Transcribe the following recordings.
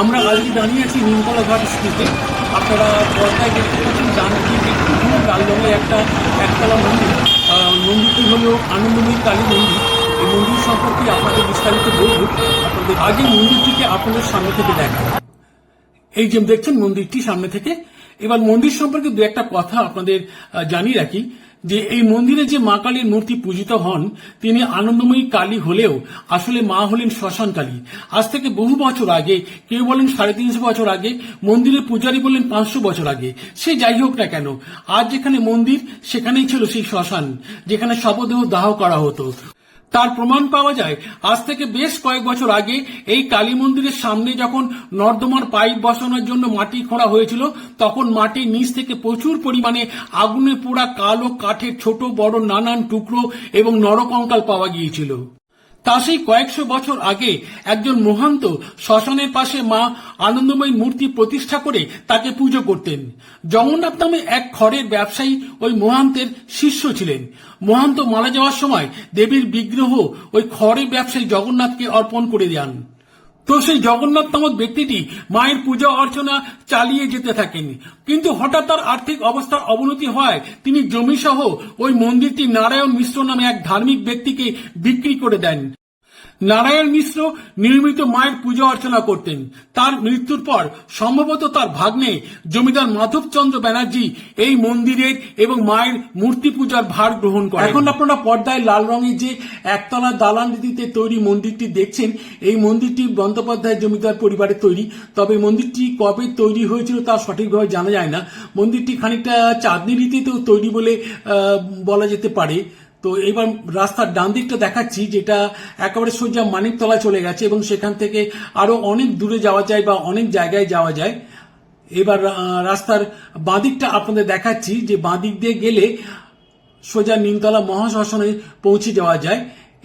আমরা আজকে দাঁড়িয়ে আছি নিমতলা ঘাট স্ট্রিটে। আপনারা পর্দায় দেখতে পাচ্ছেন দিকে খুব একটা একতলা মন্দির। মন্দিরটি হলো আনন্দময়ী কালী মন্দির। এই মন্দির সম্পর্কে আপনাদের বিস্তারিত বলব। আপনাদের আগে মন্দিরটিকে আপনাদের সামনে থেকে দেখা এই যে দেখছেন মন্দিরটি সামনে থেকে। এবার মন্দির সম্পর্কে দু একটা কথা আপনাদের জানিয়ে রাখি। যে এই মন্দিরে যে মা কালীর মূর্তি পূজিত হন, তিনি আনন্দময়ী কালী হলেও আসলে মা হলেন শ্মশান কালী। আজ থেকে বহু বছর আগে, কেউ বলেন সাড়ে তিনশো বছর আগে, মন্দিরের পূজারী বললেন পাঁচশো বছর আগে। সে যাই হোক না কেন, আজ যেখানে মন্দির, সেখানেই ছিল সেই শ্মশান, যেখানে শবদেহ দাহ করা হতো। তার প্রমাণ পাওয়া যায়। আজ থেকে বেশ কয়েক বছর আগে এই কালী মন্দিরের সামনে যখন নর্দমার পাইপ বসানোর জন্য মাটি খোঁড়া হয়েছিল, তখন মাটির নিচ থেকে প্রচুর পরিমাণে আগুনে পোড়া কালো কাঠের ছোট বড় নানান টুকরো এবং নরকঙ্কাল পাওয়া গিয়েছিল। তা সেই কয়েকশো বছর আগে একজন মহান্ত শ্মশানের পাশে মা আনন্দময়ী মূর্তি প্রতিষ্ঠা করে তাকে পুজো করতেন। জগন্নাথ নামে এক খড়ের ব্যবসায়ী ওই মহান্তের শিষ্য ছিলেন। মহান্ত মারা যাওয়ার সময় দেবীর বিগ্রহ ওই খড়ের ব্যবসায়ী জগন্নাথকে অর্পণ করে দেন। তো সেই জগন্নাথ নামক ব্যক্তিটি মায়ের পূজা অর্চনা চালিয়ে যেতে থাকেন। কিন্তু হঠাৎ তার আর্থিক অবস্থার অবনতি হয়, তিনি জমি সহ ওই মন্দিরটি নারায়ণ মিশ্র নামে এক ধার্মিক ব্যক্তিকে বিক্রি করে দেন। নারায়ণ মিশ্র নিয়মিত মায়ের পূজা অর্চনা করতেন। তার মৃত্যুর পর সম্ভবত তার ভাগ্নে জমিদার মাধবচন্দ্র ব্যানার্জি এই মন্দিরের এবং মায়ের মূর্তি পূজার ভার গ্রহণ করেন। এখন আপনারা পর্দায় লাল রঙের যে একতলা দালান রীতিতে তৈরি মন্দিরটি দেখছেন, এই মন্দিরটি বন্দ্যোপাধ্যায় জমিদার পরিবারের তৈরি। তবে মন্দিরটি কবে তৈরি হয়েছিল তা সঠিকভাবে জানা যায় না। মন্দিরটি খানিকটা চাঁদনি রীতিতেও তৈরি বলে বলা যেতে পারে। তো এবার রাস্তার ডান দিকটা দেখাচ্ছি, যেটা একেবারে সোজা মানিকতলা চলে গেছে এবং সেখান থেকে আরও অনেক দূরে যাওয়া যায় বা অনেক জায়গায় যাওয়া যায়। এবার রাস্তার বাঁদিকটা আপনাদের দেখাচ্ছি, যে বাঁদিক দিয়ে গেলে সোজা নিমতলা মহাশ্মশানে পৌঁছে যাওয়া যায়।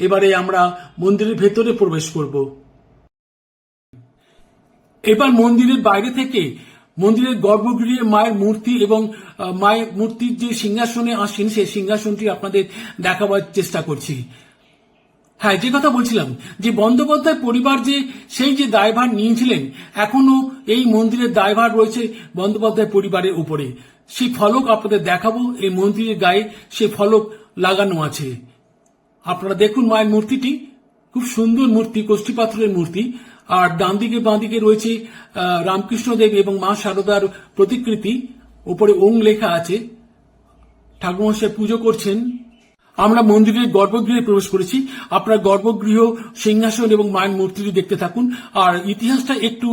এবারে আমরা মন্দিরের ভেতরে প্রবেশ করব। এবার মন্দিরের বাইরে থেকে মন্দিরের গর্ভগৃহে মায়ের মূর্তি এবং মায়ের মূর্তির যে সিংহাসনে আসেন, সেই সিংহাসনটি আপনাদের দেখাবার চেষ্টা করছি। হ্যাঁ যে কথা বলছিলাম, যে বন্দ্যোপাধ্যায় পরিবার যে, সেই যে দায়ভার নিয়েছিলেন এখনও এই মন্দিরের দায়ভার রয়েছে বন্দ্যোপাধ্যায় পরিবারের উপরে। সেই ফলক আপনাদের দেখাবো, এই মন্দিরের গায়ে সেই ফলক লাগানো আছে। আপনারা দেখুন মায়ের মূর্তিটি, খুব সুন্দর মূর্তি, কোষ্ঠী পাথরের মূর্তি। আর ডান দিকে, বাঁ দিকে রয়েছে রামকৃষ্ণদেব এবং মা শারদার প্রতিকৃতি। ওপরে ওং লেখা আছে। ঠাকুরমশাই পুজো করছেন। আমরা মন্দিরের গর্ভগৃহে প্রবেশ করেছি। আপনার গর্ভগৃহ, সিংহাসন এবং মায়ের মূর্তিটি দেখতে থাকুন। আর ইতিহাসটা একটু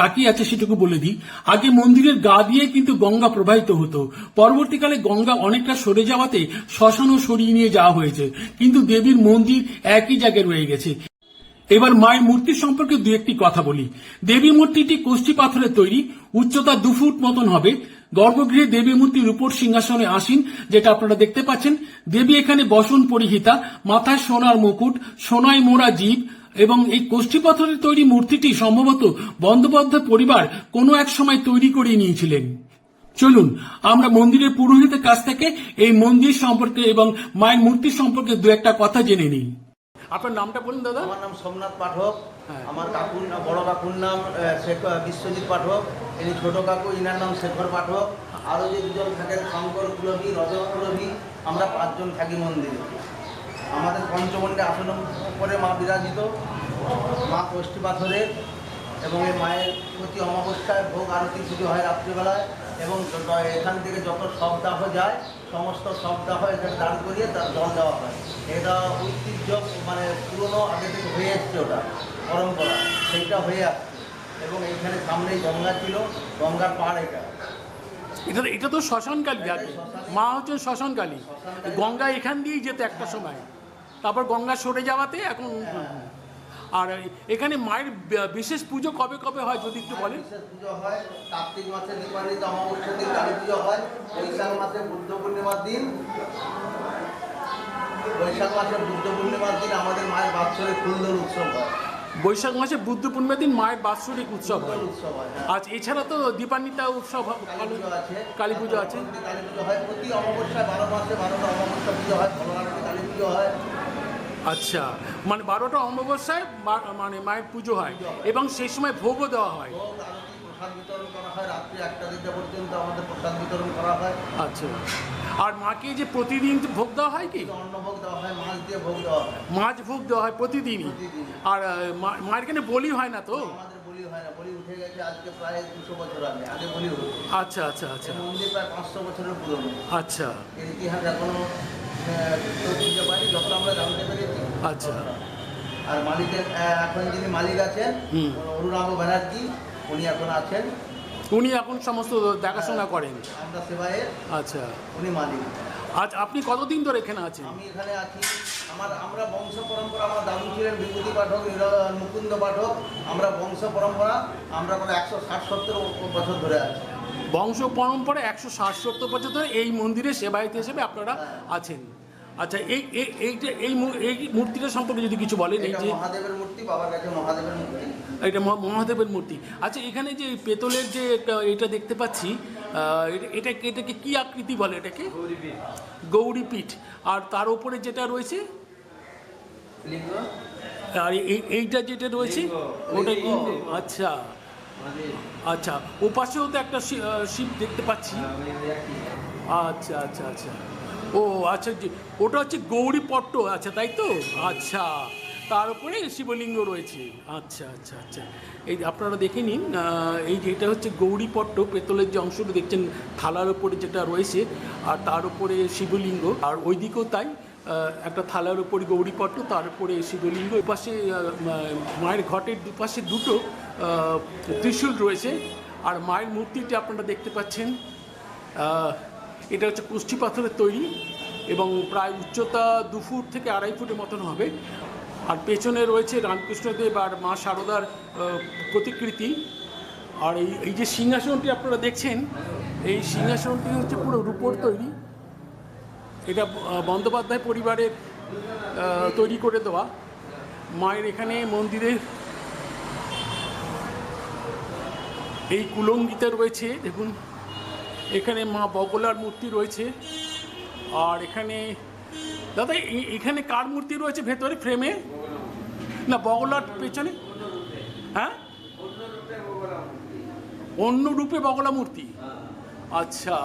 বাকি আছে সেটুকু বলে দিই। আগে মন্দিরের গা দিয়ে কিন্তু গঙ্গা প্রবাহিত হতো। পরবর্তীকালে গঙ্গা অনেকটা সরে যাওয়াতে শ্মশানও সরিয়ে নিয়ে যাওয়া হয়েছে। কিন্তু দেবীর মন্দির একই জায়গায় রয়ে গেছে। এবার মায়ের মূর্তি সম্পর্কে দু একটি কথা বলি। দেবী মূর্তিটি কোষ্ঠী পাথরের তৈরি, উচ্চতা দু ফুট মতন হবে। গর্ভগৃহে দেবী মূর্তির উপর সিংহাসনে আসীন, যেটা আপনারা দেখতে পাচ্ছেন। দেবী এখানে বসন পরিহিতা, মাথায় সোনার মুকুট, সোনায় মোড়া জীব এবং এই কোষ্ঠী পাথরের তৈরি মূর্তিটি সম্ভবত বন্দ্যোপাধ্যায় পরিবার কোনো এক সময় তৈরি করে নিয়েছিলেন। চলুন, আমরা মন্দিরের পুরোহিতের কাছ থেকে এই মন্দির সম্পর্কে এবং মায়ের মূর্তি সম্পর্কে দু একটা কথা জেনে নিই। আপনার নামটা বলুন দাদা? আমার নাম সোমনাথ পাঠক। হ্যাঁ। আমার কাকুর নাম বড় কাকুর নাম আহ, শেখ- বিশ্বজিৎ পাঠক। ইনি ছোট কাকু ইনার নাম শেখর পাঠক। আরও যে দুজন থাকেন শঙ্কর কুলবী রজত কুলবী আমরা পাঁচজন থাকি মন্দিরে। আমাদের পঞ্চমণ্ডে আসন করে মা বিরাজিত মা কোষ্ঠী পাথরের এবং এই মায়ের প্রতি অমাবস্যায় ভোগ আরতি পুজো হয় রাত্রিবেলায়। এবং এখান থেকে যত শবদাহ যায় সমস্ত সব শবদাহ এখানে দান করিয়ে তার জল দেওয়া হয়। এটা ঐতিহ্য মানে পুরনো আগে থেকে হয়ে এসছে ওটা পরম্পরা সেইটা হয়ে আসছে। এবং এইখানে সামনেই গঙ্গা ছিল গঙ্গার পাড় এটা। এটা এটা তো শ্মশান কালী আর মা হচ্ছে শ্মশানকালী। গঙ্গা এখান দিয়েই যেত একটা সময়। তারপর গঙ্গা সরে যাওয়াতে এখন আর এখানে মায়ের বিশেষ পুজো কবে কবে হয় যদি একটু বলেন? পুজো হয় কার্তিক মাসে অমাবস্যার দিন কালী পুজো হয় বৈশাখ মাসে বুদ্ধ পূর্ণিমার দিন। বৈশাখ মাসে বুদ্ধ পূর্ণিমার দিন আমাদের মায়ের বাৎসরিক ফুলদোল উৎসব হয়। বৈশাখ মাসে বুদ্ধ পূর্ণিমার দিন মায়ের বাৎসরিক উৎসব হয়। হয়। আজ এছাড়া তো দীপান্বিতা উৎসব কালী পুজো আছে। কালী পুজো আছে। কালী পুজো হয় প্রতি অমাবস্যায় বারো মাসে বারোটা অমাবস্যা পুজো হয় কালী পুজো হয়। আচ্ছা মানে বারোটা অমাবস্যায় মানে মায়ের পুজো হয় এবং সেই সময় ভোগও দেওয়া হয়। প্রসাদ বিতরণ করা হয় রাত্রি একটা দিনটা পর্যন্ত আমাদের প্রসাদ বিতরণ করা হয় আচ্ছা আর মাকে যে প্রতিদিন ভোগ দেওয়া হয় কি? অন্নভোগ দেওয়া হয় মাছ দিয়ে ভোগ দেওয়া হয় মাছ ভোগ দেওয়া হয় প্রতিদিনই আর মায়ের এখানে বলি হয় না তো? আমাদের বলি হয় না বলি উঠে গেছে আজকে প্রায় দুশো বছর আগে আগে বলি হতো আচ্ছা আচ্ছা আচ্ছা। মন্দির প্রায় পাঁচশো বছরের পুরনো। আচ্ছা। এর ইতিহাস এখনও বুঝতে পারি যত আমরা জানতে পেরেছি আচ্ছা। আর মালিকের এখন যিনি মালিক আছেন। অরুণাভ ব্যানার্জি উনি এখন আছেন। উনি এখন সমস্ত দেখাশোনা করেন। আমরা সেবায়ের আচ্ছা। উনি মালিক। আজ আপনি কতদিন ধরে এখানে আছেন? আমি এখানে আছি আমার আমরা বংশ পরম্পরা আমার দাদু ছিলেন বিভূতি পাঠক মুকুন্দ পাঠক। আমরা বংশ পরম্পরা আমরা কোনো একশো ষাট সত্তর বছর ধরে আছি। বংশ পরম্পরা একশো ষাট সত্তর বছর ধরে এই মন্দিরে সেবায়িত হিসেবে আপনারা। আছেন। আচ্ছা এই এই- এইটা এই এই মূর্তিটা সম্পর্কে যদি কিছু বলেন এই যে মহাদেবের মূর্তি বাবার কাছে মহাদেবের মূর্তি। এটা মহা- মহাদেবের মূর্তি। আচ্ছা এখানে যে পেতলের যে একটা- এটা দেখতে পাচ্ছি এটা এটা- এটাকে কি আকৃতি বলে এটাকে? গৌরী পীঠ আর তার উপরে যেটা রয়েছে? আর এই- এইটা যেটা রয়েছে? ওটা আচ্ছা। আচ্ছা ও পাশেও তো একটা শি- শিব দেখতে পাচ্ছি। আচ্ছা আচ্ছা আচ্ছা। ও আচ্ছা ওটা হচ্ছে গৌরী পট্ট আচ্ছা তাই তো? আচ্ছা তার উপরে শিবলিঙ্গ রয়েছে। আচ্ছা আচ্ছা আচ্ছা। এই আপনারা দেখে নিন এই যে এটা হচ্ছে গৌরী পট্ট, পেতলের যে অংশটা দেখছেন, থালার উপরে যেটা রয়েছে, আর তার উপরে শিবলিঙ্গ, আর ওই দিকেও তাই। একটা থালার উপরে গৌরীপট্ট তার উপরে শিবলিঙ্গ পাশে মায়ের ঘটের দুপাশে দুটো ত্রিশূল রয়েছে। আর মায়ের মূর্তিটি আপনারা দেখতে পাচ্ছেন। এটা হচ্ছে কুষ্টি পাথরের তৈরি এবং প্রায় উচ্চতা দু ফুট থেকে আড়াই ফুটের মতন হবে। আর পেছনে রয়েছে রামকৃষ্ণদেব আর মা শারদার প্রতিকৃতি। আর এই এই যে সিংহাসনটি আপনারা দেখছেন, এই সিংহাসনটি হচ্ছে পুরো রূপোর তৈরি। এটা বন্দ্যোপাধ্যায় পরিবারের তৈরি করে দেওয়া। মায়ের এখানে মন্দিরের এই কুলঙ্গিতে রয়েছে, দেখুন। এখানে মা বগলার মূর্তি রয়েছে। আর এখানে, দাদা এখানে কার মূর্তি রয়েছে ভেতরে, ফ্রেমে? না, বগলার পেছনে? হ্যাঁ? অন্য রূপে বগলা মূর্তি। আচ্ছা।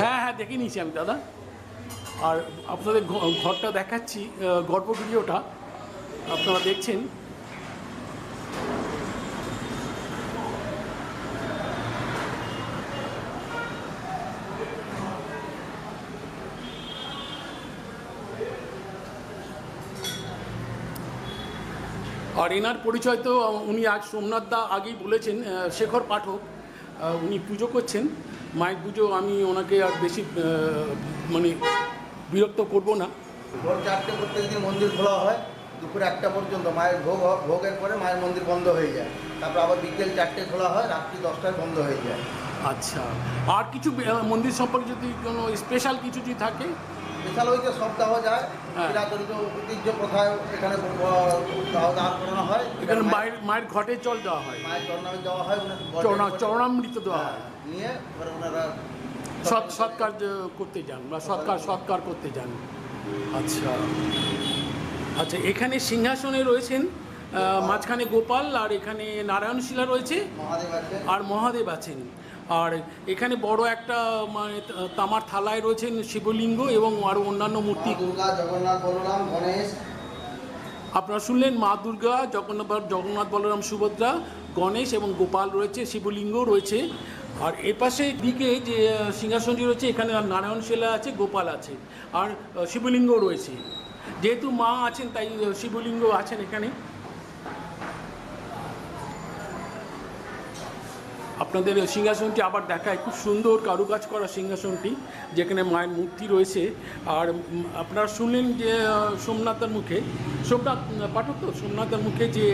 হ্যাঁ হ্যাঁ দেখে নিয়েছি আমি দাদা। আর আপনাদের ঘরটা দেখাচ্ছি আহ, গর্ভগৃহটা আপনারা দেখছেন। আর এনার পরিচয় তো উনি আজ সোমনাথ দা আগেই বলেছেন শেখর পাঠক। উনি পুজো করছেন। মায়ের পুজো আমি ওনাকে আর বেশি মানে বিরক্ত করব না। ভোর চারটে প্রত্যেক দিন মন্দির খোলা হয় দুপুর একটা পর্যন্ত মায়ের ভোগ ভোগের পরে মায়ের মন্দির বন্ধ হয়ে যায়। তারপর আবার বিকেল চারটে খোলা হয় রাত্রি দশটায় বন্ধ হয়ে যায়। আচ্ছা। আর কিছু মন্দির সম্পর্কে যদি কোনো স্পেশাল কিছু যদি থাকে? বিশাল ওই যে সপ্তাহ যায় হ্যাঁ। চিরাচরিত ঐতিহ্য প্রথায় এখানে ব- দান করানো হয়। এখানে মায়ের মায়ের ঘটে জল দেওয়া হয়। মায়ের চরণামে দেওয়া হয় চরণা চরণামৃত দেওয়া হ্যাঁ, হয় নিয়ে এবার ওনারা সৎ সৎকার করতে যান বা সৎকার সৎকার করতে যান। আচ্ছা। আচ্ছা এখানে সিংহাসনে রয়েছেন মাঝখানে গোপাল আর এখানে নারায়ণ শিলা রয়েছে আর মহাদেব আছেন। আর এখানে বড় একটা মানে তামার থালায় রয়েছেন শিবলিঙ্গ এবং আরও অন্যান্য মূর্তি। দুর্গা জগন্নাথ বলরাম গণেশ। আপনারা শুনলেন মা দুর্গা জগন্নাথ জগন্নাথ বলরাম সুভদ্রা গণেশ এবং গোপাল রয়েছে শিবলিঙ্গ রয়েছে। আর এপাশে দিকে যে সিংহাসনটি রয়েছে এখানে নারায়ণ শিলা আছে গোপাল আছে আর শিবলিঙ্গ রয়েছে। যেহেতু মা আছেন তাই শিবলিঙ্গ আছেন এখানে। আপনাদের সিংহাসনটি আবার দেখায়। খুব সুন্দর কারুকাজ করা সিংহাসনটি যেখানে মায়ের মূর্তি রয়েছে। আর আপনারা শুনলেন যে সোমনাথের মুখে সোমনাথ পাঠক তো সোমনাথের মুখে যে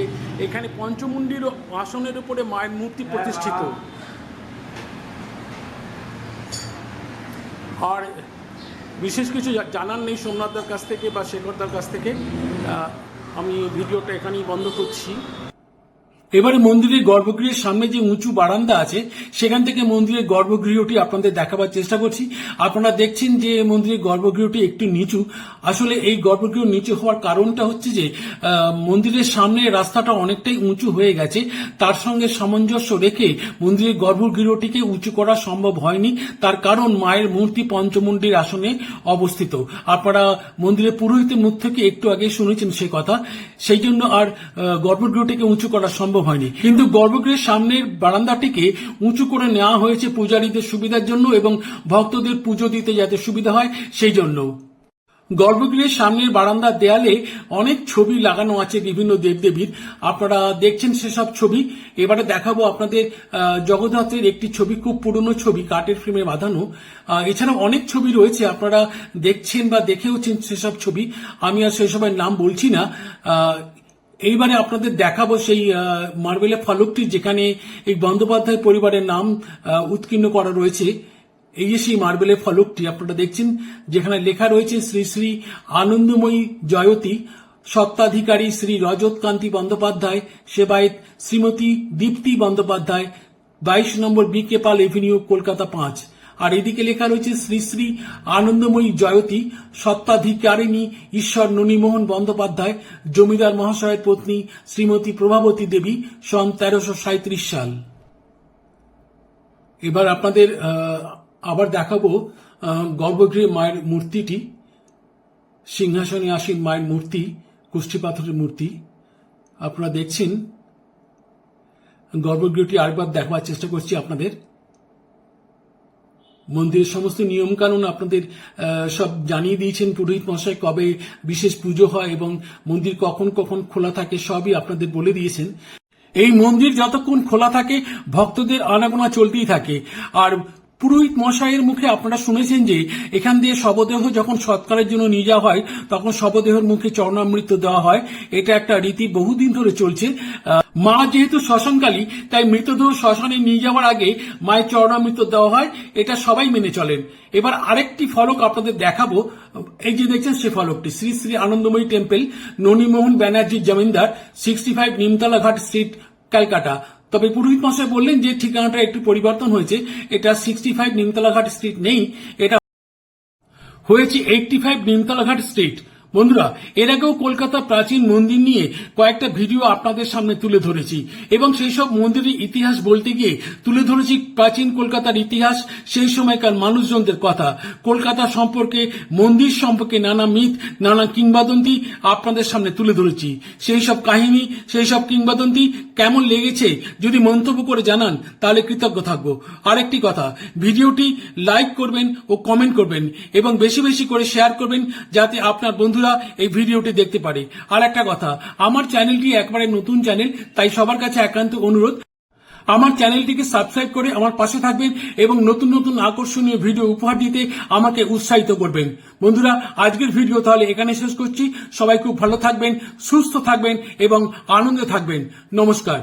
এখানে পঞ্চমুণ্ডির আসনের উপরে মায়ের মূর্তি প্রতিষ্ঠিত। আর বিশেষ কিছু জানার নেই সোমনাথদার কাছ থেকে বা শেখরদার কাছ থেকে। আমি ভিডিওটা এখানেই বন্ধ করছি। এবারে মন্দিরের গর্ভগৃহের সামনে যে উঁচু বারান্দা আছে, সেখান থেকে মন্দিরের গর্ভগৃহটি আপনাদের দেখাবার চেষ্টা করছি। আপনারা দেখছেন যে মন্দিরের গর্ভগৃহটি একটু নিচু। আসলে এই গর্ভগৃহ নিচু হওয়ার কারণটা হচ্ছে যে মন্দিরের সামনে রাস্তাটা অনেকটাই উঁচু হয়ে গেছে। তার সঙ্গে সামঞ্জস্য রেখে মন্দিরের গর্ভগৃহটিকে উঁচু করা সম্ভব হয়নি। তার কারণ মায়ের মূর্তি পঞ্চমুণ্ডির আসনে অবস্থিত। আপনারা মন্দিরের পুরোহিতের মুখ থেকে একটু আগে শুনেছেন সে কথা। সেই জন্য আর গর্ভগৃহটিকে উঁচু করা সম্ভব হয়নি। কিন্তু গর্ভগৃহের সামনের বারান্দাটিকে উঁচু করে নেওয়া হয়েছে পূজারীদের সুবিধার জন্য এবং ভক্তদের পুজো দিতে যাতে সুবিধা হয়, সেই জন্য। গর্ভগৃহের সামনের বারান্দার দেয়ালে অনেক ছবি লাগানো আছে বিভিন্ন দেবদেবীর। আপনারা দেখছেন সেসব ছবি। এবারে দেখাবো আপনাদের জগন্নাথের একটি ছবি, খুব পুরনো ছবি, কাঠের ফ্রেমে বাঁধানো। এছাড়াও অনেক ছবি রয়েছে, আপনারা দেখছেন বা দেখেওছেন সেসব ছবি। আমি আর সেসবের নাম বলছি না। এইবারে আপনাদের দেখাবো সেই মার্বেলের ফলকটি যেখানে এই বন্দ্যোপাধ্যায় পরিবারের নাম উৎকীর্ণ করা রয়েছে। এই যে সেই মার্বেলের ফলকটি আপনারা দেখছেন, যেখানে লেখা রয়েছে শ্রী শ্রী আনন্দময়ী জয়তী, সত্ত্বাধিকারী শ্রী রজত কান্তি বন্দ্যোপাধ্যায়, সেবায়েত শ্রীমতী দীপ্তি বন্দ্যোপাধ্যায়, বাইশ number B K Pal avenue, Kolkata পাঁচ। আর এদিকে লেখা রয়েছে, শ্রী শ্রী আনন্দময়ী জয়তী সত্ত্বাধিকারিণী ঈশ্বর ননীমোহন বন্দ্যোপাধ্যায়, জমিদার মহাশয়ের পত্নী শ্রীমতী প্রভাবতী দেবী, সন তেরোশো সাঁত্রিশ সাল। এবার আপনাদের আবার দেখাবো গর্ভগৃহে মায়ের মূর্তিটি, সিংহাসনে আসীন মায়ের মূর্তি, কুষ্ঠি পাথরের মূর্তি। আপনারা দেখছেন, গর্ভগৃহটি আরেকবার দেখবার চেষ্টা করছি আপনাদের। মন্দিরের সমস্ত নিয়ম কানুন আপনাদের সব জানিয়ে দিয়েছেন পুরোহিত মশাই কবে বিশেষ পুজো হয় এবং মন্দির কখন কখন খোলা থাকে সবই আপনাদের বলে দিয়েছেন। এই মন্দির যতক্ষণ খোলা থাকে, ভক্তদের আনাগোনা চলতেই থাকে। আর পুরোহিত মশাইয়ের মুখে আপনারা শুনেছেন যে এখান দিয়ে শবদেহ যখন সৎকারের জন্য নিয়ে যাওয়া হয়, তখন শবদেহের মুখে চরণামৃত দেওয়া হয়। এটা একটা রীতি বহুদিন ধরে চলছে। মা যেহেতু শ্মশানকালী, তাই মৃতদেহ শ্মশানে নিয়ে যাওয়ার আগে মায়ের চরণামৃত দেওয়া হয়। এটা সবাই মেনে চলেন। এবার আরেকটি ফলক আপনাদের দেখাবো। এই যে দেখছেন সে ফলকটি, শ্রী শ্রী আনন্দময়ী টেম্পল, ননীমোহন ব্যানার্জি জমিদার sixty five Nimtala ghat street, Calcutta. তবে পুরোহিত মশাই বললেন যে ঠিকানাটা একটু পরিবর্তন হয়েছে। এটা সিক্সটি ফাইভ নিমতলাঘাট স্ট্রিট নেই। এটা হয়েছে এইটটি ফাইভ নিমতলাঘাট স্ট্রিট বন্ধুরা, এর আগেও কলকাতা প্রাচীন মন্দির নিয়ে কয়েকটা ভিডিও আপনাদের সামনে তুলে ধরেছি এবং সেই সব মন্দিরের ইতিহাস বলতে গিয়ে তুলে ধরেছি প্রাচীন কলকাতার ইতিহাস, সেই সময়কার মানুষজনদের কথা। কলকাতা সম্পর্কে, মন্দির সম্পর্কে নানা মিথ, নানা কিংবদন্তি আপনাদের সামনে তুলে ধরেছি। সেই সব কাহিনী, সেই সব কিংবদন্তি কেমন লেগেছে যদি মন্তব্য করে জানান, তাহলে কৃতজ্ঞ থাকব। আরেকটি কথা, ভিডিওটি লাইক করবেন ও কমেন্ট করবেন এবং বেশি বেশি করে শেয়ার করবেন যাতে আপনার বন্ধুরা, এই ভিডিওটি দেখতে পারে। আর একটা কথা, আমার চ্যানেলটি একবারে নতুন চ্যানেল, তাই সবার কাছে একান্ত অনুরোধ। আমার চ্যানেলটিকে সাবস্ক্রাইব করে আমার পাশে থাকবেন এবং নতুন নতুন আকর্ষণীয় ভিডিও উপহার দিতে আমাকে উৎসাহিত করবেন। বন্ধুরা, আজকের ভিডিও তাহলে এখানে শেষ করছি। সবাই খুব ভালো থাকবেন, সুস্থ থাকবেন এবং আনন্দে থাকবেন। নমস্কার।